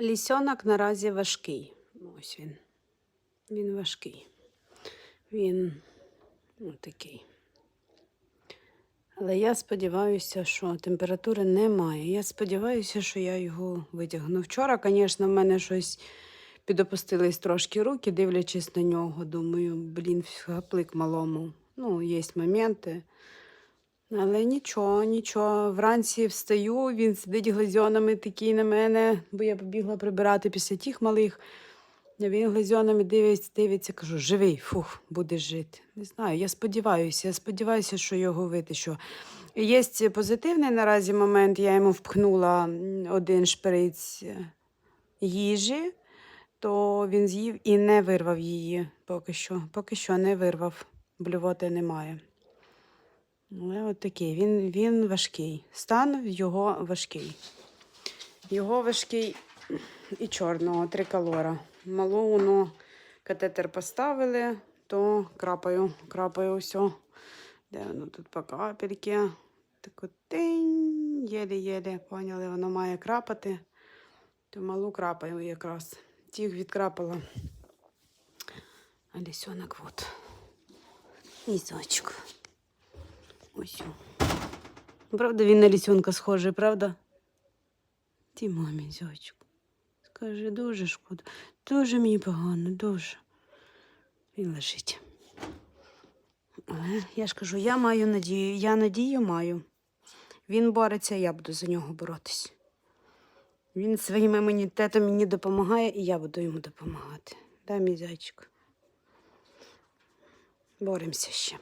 Лісьонок наразі важкий. Ось він. Він важкий. Він ну, такий. Але я сподіваюся, що температури немає. Я сподіваюся, що я його витягну. Вчора, звісно, в мене щось підопустились трошки руки, дивлячись на нього. Думаю, блін, гаплик малому. Ну, є моменти. Але нічого, нічого. Вранці встаю, він сидить глазьонами такий на мене, бо я побігла прибирати після тих малих. Він глазьонами дивиться, дивиться, кажу, живий, фух, будеш жити. Не знаю, я сподіваюся, я сподіваюся, що його витащу. Є позитивний наразі момент, я йому впхнула один шприц е, їжі, то він з'їв і не вирвав її поки що. Поки що не вирвав, блювоти немає. Але от такий, він, він важкий. Стан його важкий. Його важкий і чорного триколора. Малоуну катетер поставили, то крапаю, крапаю все. Де воно тут по капельки. Так от тинь, єлі-єлі, поняли, воно має крапати. То малу крапаю якраз. Тих відкрапала. А лісьонок от. Лісочок. Ось. Правда, він на лісьонка схожий, правда? Ти мамі, зайчик. Скажи, дуже шкода. Дуже мені погано, дуже. Він лежить. Я ж кажу, я маю надію, я надію маю. Він бореться, я буду за нього боротись. Він своїм імунітетом мені допомагає, і я буду йому допомагати. Да, мій зайчик. Боремося ще.